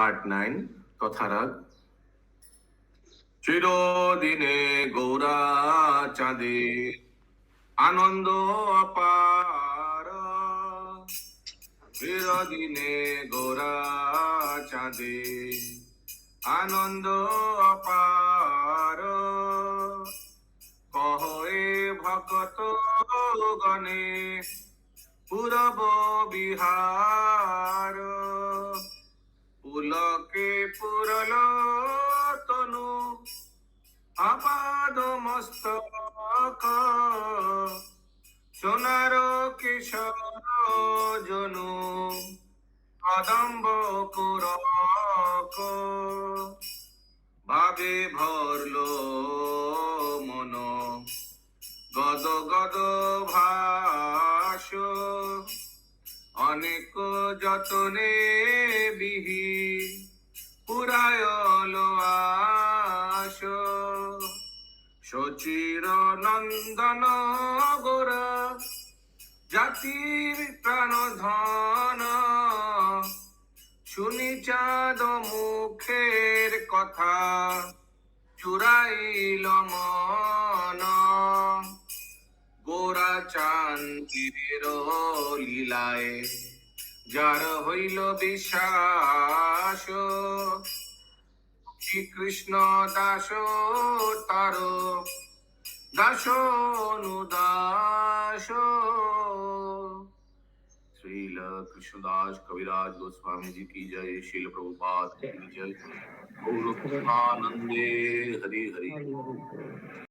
Part nine তথারাগ চিরদিনে গৌরা চাঁদে, আনন্দ অপার। চিরদিনে গৌরা চাঁদে, আনন্দ অপার। কহে ভকত গণে, পূরব বিহার। পুলকে পুরল তনু আপাদ মস্তক। সোনার কিশোর জনু কদম্ব কুরক। ভাবে ভরল মন। গদ গদ ভাস। অনেক যতনে সচির নন্দন গোরা জাতির প্রাণ ধন শুনি চাঁদ মুখের কথা চুরাইল মন। গোরা চান্দির লীলায়, যার হইল বিশ্বাস। শ্রীকৃষ্ণ দাস তার দাস অনুদাস श्रील कृष्णदास कविराज गोस्वामी जी की जय शील प्रभुपाद की जय गौर कृष्णानंदे हरि हरि